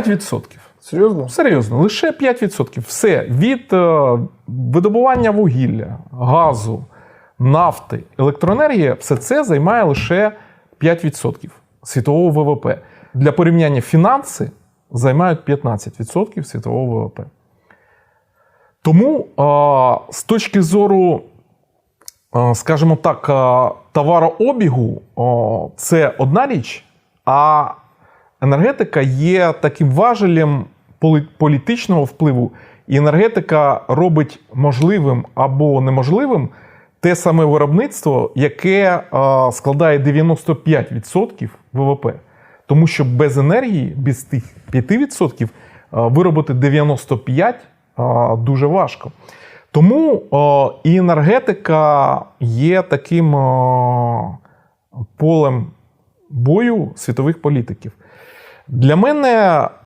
5%. Серйозно? Серйозно, лише 5%. Все від е, видобування вугілля, газу, нафти, електроенергії, все це займає лише 5% світового ВВП. Для порівняння фінанси займають 15% світового ВВП. Тому е, з точки зору, е, скажімо так, е, товарообігу, о, це одна річ, а енергетика є таким важелем політичного впливу, і енергетика робить можливим або неможливим те саме виробництво, яке складає 95% ВВП. Тому що без енергії, без тих 5% е, виробити 95% е, дуже важко. Тому і енергетика є таким полем бою світових політиків. Для мене